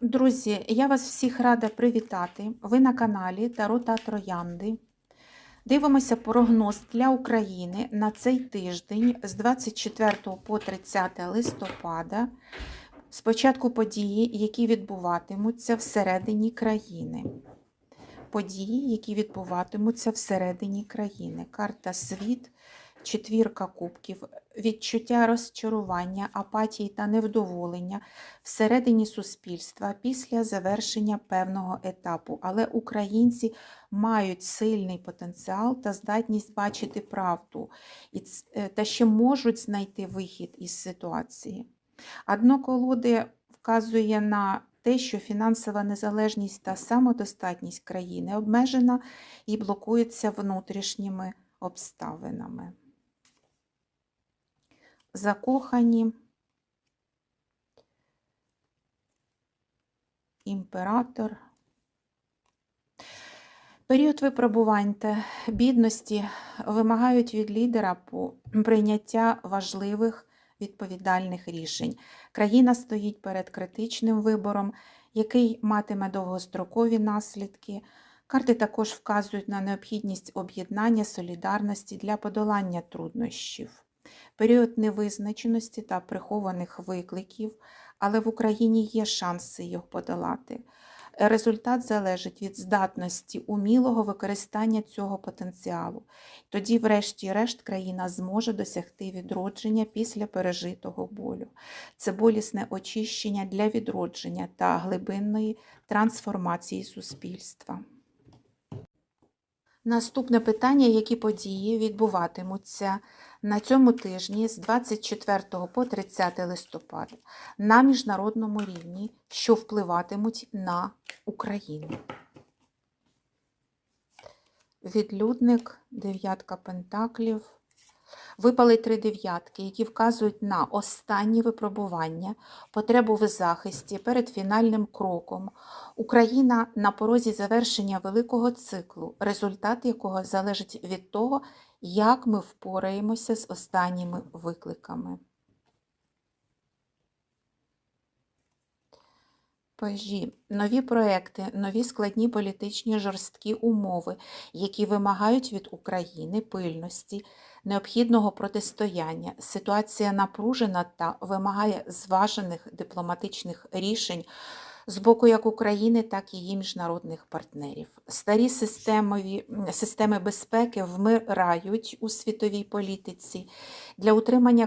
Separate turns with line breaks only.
Друзі, я вас всіх рада привітати. Ви на каналі Таро та Троянди. Дивимося прогноз для України на цей тиждень з 24 по 30 листопада. Спочатку події, які відбуватимуться всередині країни. Події, які відбуватимуться всередині країни. Карта світ, четвірка кубків, відчуття розчарування, апатії та невдоволення всередині суспільства після завершення певного етапу. Але українці мають сильний потенціал та здатність бачити правду е, та ще можуть знайти вихід із ситуації. А дно колоди вказує на те, що фінансова незалежність та самодостатність країни обмежена і блокується внутрішніми обставинами. Закохані імператор. Період випробувань та бідності вимагають від лідера прийняття важливих відповідальних рішень. Країна стоїть перед критичним вибором, який матиме довгострокові наслідки. Карти також вказують на необхідність об'єднання солідарності для подолання труднощів. Період невизначеності та прихованих викликів, але в Україні є шанси їх подолати. Результат залежить від здатності умілого використання цього потенціалу. Тоді, врешті-решт, країна зможе досягти відродження після пережитого болю. Це болісне очищення для відродження та глибинної трансформації суспільства. Наступне питання: які події відбуватимуться на цьому тижні з 24 по 30 листопада на міжнародному рівні, що впливатимуть на Україну? Відлюдник, дев'ятка пентаклів. Випали три дев'ятки, які вказують на останні випробування, потребу в захисті перед фінальним кроком. Україна на порозі завершення великого циклу, результат якого залежить від того, як ми впораємося з останніми викликами. Пажі, нові проекти, нові складні політичні жорсткі умови, які вимагають від України пильності, необхідного протистояння. Ситуація напружена та вимагає зважених дипломатичних рішень з боку як України, так і її міжнародних партнерів. Старі системові, системи безпеки вмирають у світовій політиці. Для утримання